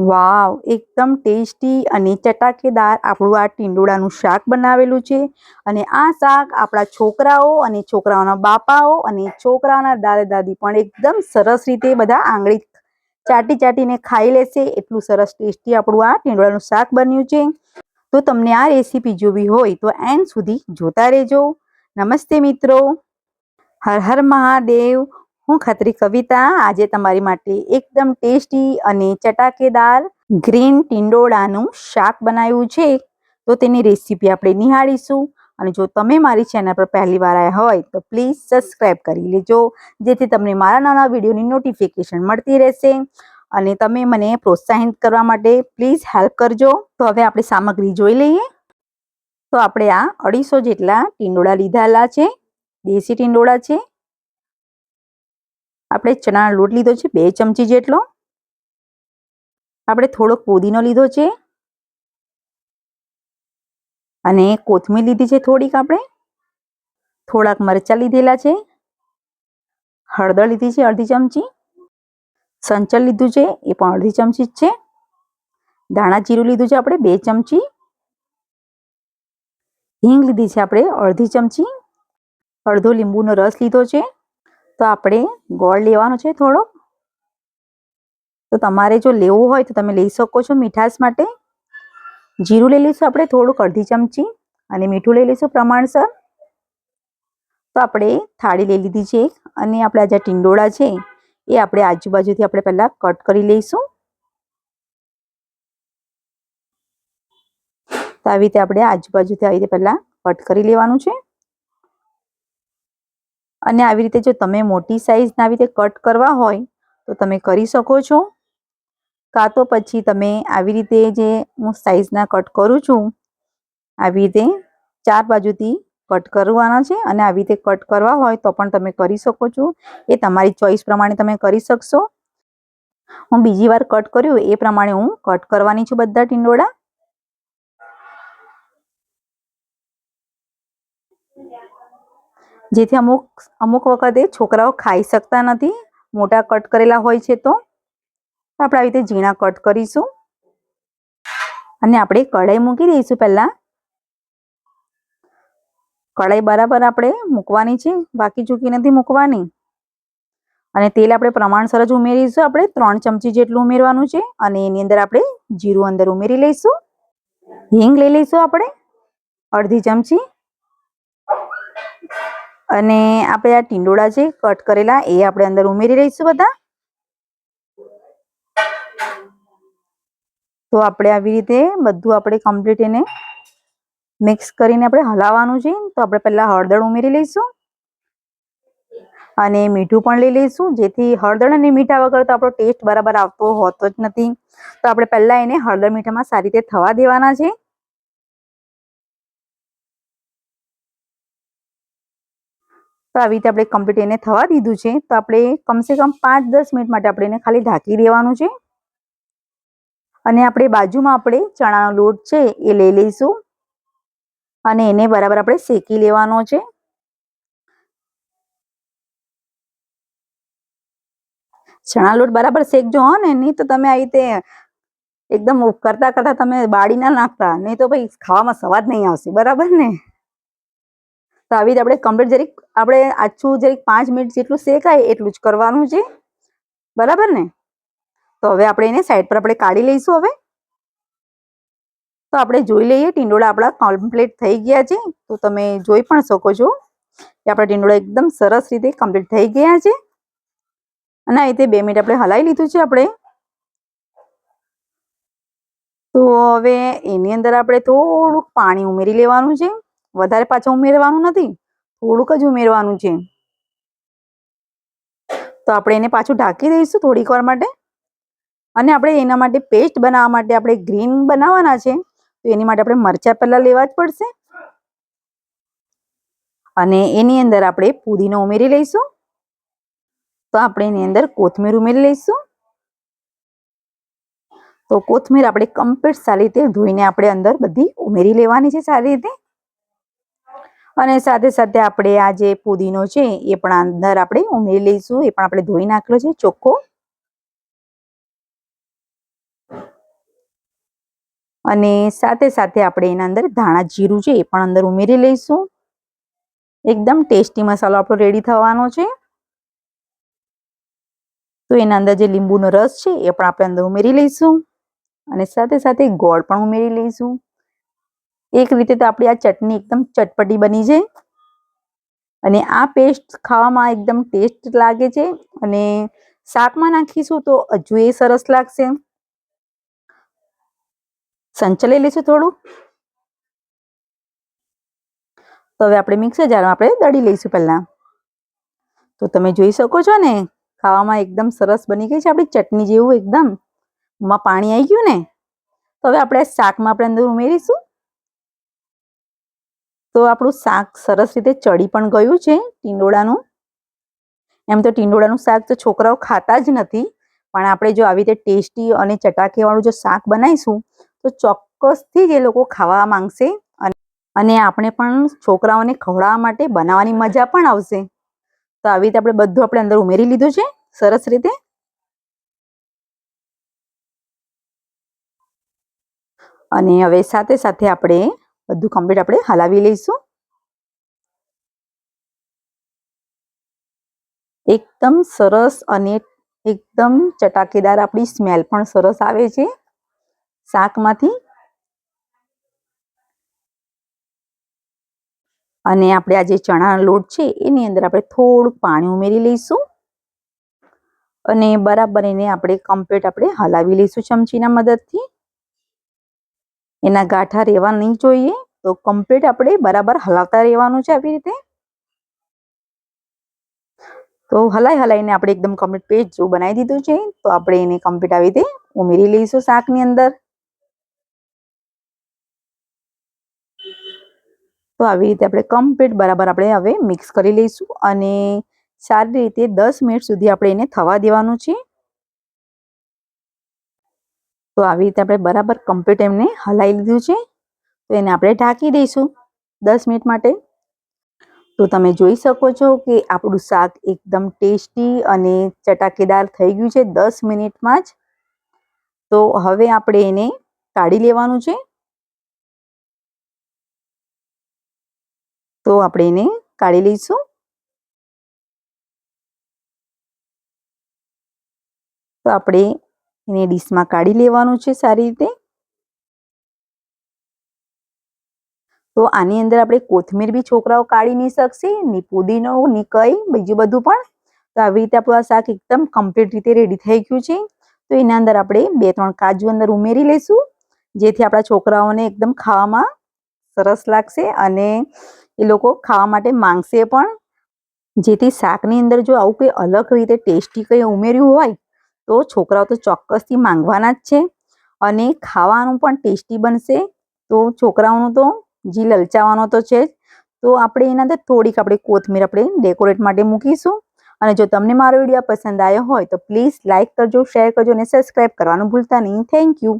વાવ, એકદમ ટેસ્ટી અને ચટાકેદાર આપણું આ ટીંડોળાનું શાક બનાવેલું છે. અને આ શાક આપણા છોકરાઓ અને છોકરાઓના બાપાઓ અને છોકરાઓના દાદા દાદી પણ એકદમ સરસ રીતે બધા આંગળી ચાટી ચાટીને ખાઈ લેશે. એટલું સરસ ટેસ્ટી આપણું આ ટીંડોળાનું શાક બન્યું છે. તો તમને આ રેસીપી જોવી હોય તો એન્ડ સુધી જોતા રહેજો. નમસ્તે મિત્રો. હર હર મહાદેવ. હું ખત્રી કવિતા, આજે તમારી માટે એકદમ ટેસ્ટી અને ચટાકેદાર ગ્રીન ટિંડોળાનું શાક બનાવ્યું છે. તો તેની રેસીપી આપણે નિહાળીશું. અને જો તમે મારી ચેનલ પર પહેલી વાર આવ્યા હોય, તો પ્લીઝ સબસ્ક્રાઈબ કરી લેજો. જેથી તમને મારા નાના વિડીયોની નોટિફિકેશન મળતી રહેશે. અને તમે મને પ્રોત્સાહિત કરવા માટે પ્લીઝ હેલ્પ કરજો. તો હવે આપણે સામગ્રી જોઈ લઈએ. તો આપણે આ અઢીસો જેટલા ટીંડોળા લીધેલા છે. દેશી ટીંડોળા છે. આપણે ચણાનો લોટ લીધો છે, બે ચમચી જેટલો. આપણે થોડોક પુદીનો લીધો છે. અને કોથમીર લીધી છે થોડીક આપણે. થોડાક મરચાં લીધેલા છે. હળદર લીધી છે અડધી ચમચી. સંચળ લીધું છે, એ પણ અડધી ચમચી જ છે. ધાણા જીરું લીધું છે આપણે બે ચમચી. હિંગ લીધી છે આપણે અડધી ચમચી. અડધો લીંબુનો રસ લીધો છે. તો આપણે ગોળ લેવાનો છે થોડો. તો તમારે જો લેવું હોય તો તમે લઈ શકો છો મીઠાશ માટે. જીરું લઈ લઈશું આપણે થોડુંક અડધી ચમચી અને મીઠું લઈ લઈશું પ્રમાણસર. તો આપણે થાળી લઈ લીધી છે અને આપણે આ જે ટીંડોળા છે એ આપણે આજુબાજુથી આપણે પહેલાં કટ કરી લઈશું. તો આવી રીતે આપણે આજુબાજુથી આવી રીતે પહેલાં કટ કરી લેવાનું છે. અને આવી રીતે જો તમે મોટી સાઈઝના આવી રીતે કટ કરવા હોય, તો તમે કરી શકો છો. કાં તો પછી તમે આવી રીતે જે હું સાઈઝના કટ કરું છું, આવી રીતે ચાર બાજુથી કટ કરવાના છે અને આવી રીતે કટ કરવા હોય તો પણ તમે કરી શકો છો. એ તમારી ચોઈસ પ્રમાણે તમે કરી શકશો. હું બીજી વાર કટ કર્યું એ પ્રમાણે હું કટ કરવાની છું બધા ટીંડોળા. જેથી અમુક અમુક વખતે છોકરાઓ ખાઈ શકતા નથી. મોટા કટ કરેલા હોય છે તો. આપણે આવી રીતે ઝીણા કટ કરીશું. અને આપણે કઢાઈ મૂકી દઈશું પહેલાં. કઢાઈ બરાબર આપણે મૂકવાની છે. બાકી ચૂકી નથી મૂકવાની. અને તેલ આપણે પ્રમાણસર જ ઉમેરીશું. આપણે ત્રણ ચમચી જેટલું ઉમેરવાનું છે. અને એની અંદર આપણે જીરું અંદર ઉમેરી લઈશું. હિંગ લઈ લઈશું આપણે. અડધી ચમચી. અને આપણે આ ટીંડોળા છે કટ કરેલા, એ આપણે અંદર ઉમેરી રહીશું બધા. તો આપણે આવી રીતે બધું આપણે કમ્પ્લીટ એને મિક્સ કરીને આપણે હલાવવાનું છે. તો આપણે પહેલાં હળદર ઉમેરી લઈશું. અને મીઠું પણ લઈ લઈશું. જેથી હળદર અને મીઠા વગર તો આપણો ટેસ્ટ બરાબર આવતો હોતો જ નથી. તો આપણે પહેલાં એને હળદર મીઠામાં સારી રીતે થવા દેવાના છે. તો આવી રીતે આપણે કમ્પ્લીટ એને થવા દીધું છે. તો આપણે કમસે કમ પાંચ દસ મિનિટ માટે આપણે એને ખાલી ઢાંકી દેવાનું છે. અને આપણે બાજુમાં આપણે ચણાનો લોટ છે એ લઈ લઈશું. અને એને બરાબર આપણે શેકી લેવાનો છે. ચણા લોટ બરાબર શેકજો, હો ને. નહીં તો તમે આ રીતે એકદમ કરતા કરતા તમે બાળી ના નાખતા. નહીં તો ભાઈ ખાવામાં સ્વાદ નહીં આવશે. બરાબર ને? તો આવી રીતે આપણે કમ્પ્લીટ જરીક, આપણે આછું જરીક પાંચ મિનિટ જેટલું શેકાય એટલું જ કરવાનું છે. બરાબર ને? તો હવે આપણે એને સાઈડ પર આપણે કાઢી લઈશું હવે. તો આપણે જોઈ લઈએ, ટીંડોળા આપણા કમ્પ્લીટ થઈ ગયા છે. તો તમે જોઈ પણ શકો છો કે આપણા ટીંડોળા એકદમ સરસ રીતે કમ્પ્લીટ થઈ ગયા છે. અને આ રીતે બે મિનિટ આપણે હલાવી લીધું છે આપણે. તો હવે એની અંદર આપણે થોડુંક પાણી ઉમેરી લેવાનું છે. વધારે પાછું ઉમેરવાનું નથી, થોડુંક જ ઉમેરવાનું છે. તો આપણે એને પાછું ઢાંકી દઈશું થોડીક વાર માટે. અને આપણે એના માટે પેસ્ટ બનાવવા માટે આપણે ગ્રીન બનાવવાના છે, તો એની માટે આપણે મરચાં પહેલાં લેવા જ પડશે. અને એની અંદર આપણે પુદીનો ઉમેરી લઈશું. તો આપણે એની અંદર કોથમીર ઉમેરી લઈશું. તો કોથમીર આપણે કમ્પ્લીટ સારી રીતે ધોઈને આપણે અંદર બધી ઉમેરી લેવાની છે સારી રીતે. અને સાથે સાથે આપણે આ જે પુદીનો છે, એ પણ અંદર આપણે ઉમેરી લઈશું. એ પણ આપણે ધોઈ નાખેલો છે, ચોખ્ખો. અને સાથે સાથે આપણે એના અંદર ધાણા જીરું છે, એ પણ અંદર ઉમેરી લઈશું. એકદમ ટેસ્ટી મસાલો આપણો રેડી થવાનો છે. તો એના અંદર જે લીંબુનો રસ છે, એ પણ આપણે અંદર ઉમેરી લઈશું. અને સાથે સાથે ગોળ પણ ઉમેરી લઈશું. એક રીતે તો આપણી આ ચટણી એકદમ ચટપટી બની છે અને આ પેસ્ટ ખાવામાં એકદમ ટેસ્ટ લાગે છે અને શાકમાં નાખીશું તો હજુ એ સરસ લાગશે. સંચલાઈ લઈશું થોડું. તો હવે આપણે મિક્સર જારમાં આપણે દળી લઈશું પહેલાં. તો તમે જોઈ શકો છો ને, ખાવામાં એકદમ સરસ બની ગઈ છે આપણી ચટણી જેવું એકદમ. માં પાણી આવી ગયું ને. તો હવે આપણે શાકમાં આપણે અંદર ઉમેરીશું. તો આપણું શાક સરસ રીતે ચડી પણ ગયું છે ટીંડોળાનું. એમ તો ટીંડોળાનું શાક તો છોકરાઓ ખાતા જ નથી, પણ આપણે જો આવી રીતે ટેસ્ટી અને ચટાકેવાળું જો શાક બનાવીશું, તો ચોક્કસથી જ એ લોકો ખાવા માંગશે અને આપણે પણ છોકરાઓને ખવડાવવા માટે બનાવવાની મજા પણ આવશે. તો આવી રીતે આપણે બધું આપણે અંદર ઉમેરી લીધું છે, સરસ રીતે. અને હવે સાથે સાથે આપણે બધું કમ્પ્લીટ આપણે હલાવી લઈશું. એકદમ સરસ અને એકદમ ચટાકેદાર આપણી સ્મેલ પણ સરસ આવે છે. શાકમાંથી. અને આપણે આ જે ચણાનો લોટ છે, એની અંદર આપણે થોડું પાણી ઉમેરી લઈશું. અને બરાબર એને આપણે કમ્પ્લીટ આપણે હલાવી લઈશું ચમચીના મદદથી. એના ગાંઠા રહેવા નહીં જોઈએ, તો કમ્પ્લીટ આપણે બરાબર હલાવતા રહેવાનું છે આવી રીતે. તો હલાઈ હલાઈને આપણે એકદમ કમ્પ્લીટ પેસ્ટ જેવું બનાવી દીધું છે, તો આપણે એને કમ્પ્લીટ આવી રીતે ઉમેરી લઈશું શાકની અંદર. તો આવી રીતે આપણે કમ્પ્લીટ બરાબર આપણે હવે મિક્સ કરી લઈશું અને સારી રીતે દસ મિનિટ સુધી આપણે એને થવા દેવાનું છે. તો આવી રીતે આપણે બરાબર કમ્પ્લીટ એમને હલાવી લીધું છે. તો એને આપણે ઢાંકી દઈશું દસ મિનિટ માટે. તો તમે જોઈ શકો છો કે આપણું શાક એકદમ ટેસ્ટી અને ચટાકેદાર થઈ ગયું છે દસ મિનિટમાં જ. તો હવે આપણે એને કાઢી લેવાનું છે. તો આપણે એને કાઢી લઈશું. તો આપણે એને ડીશમાં કાઢી લેવાનું છે સારી રીતે. તો આની અંદર આપણે કોથમીર બી છોકરાઓ કાઢી નહીં શકશે, ની પુદીનો, ની કઈ, બીજું બધું પણ. તો આવી રીતે આપણું આ શાક એકદમ કમ્પ્લીટ રીતે રેડી થઈ ગયું છે. તો એના અંદર આપણે બે ત્રણ કાજુ અંદર ઉમેરી લઈશું, જેથી આપણા છોકરાઓને એકદમ ખાવામાં સરસ લાગશે અને એ લોકો ખાવા માટે માંગશે પણ. જેથી શાકની અંદર જો આવું કંઈ અલગ રીતે ટેસ્ટી કંઈ ઉમેર્યું હોય તો છોકરાઓ તો ચોક્કસથી માંગવાના જ છે અને ખાવાનું પણ ટેસ્ટી બનશે. તો છોકરાઓનું તો જી લલચાવાનો તો છે જ. તો આપણે એના અંદર થોડીક આપણે કોથમીર આપણે ડેકોરેટ માટે મૂકીશું. અને જો તમને મારો વીડિયો પસંદ આવ્યો હોય તો પ્લીઝ લાઇક કરજો શેર કરજો અને સબસ્ક્રાઈબ કરવાનું ભૂલતા નહીં. Thank you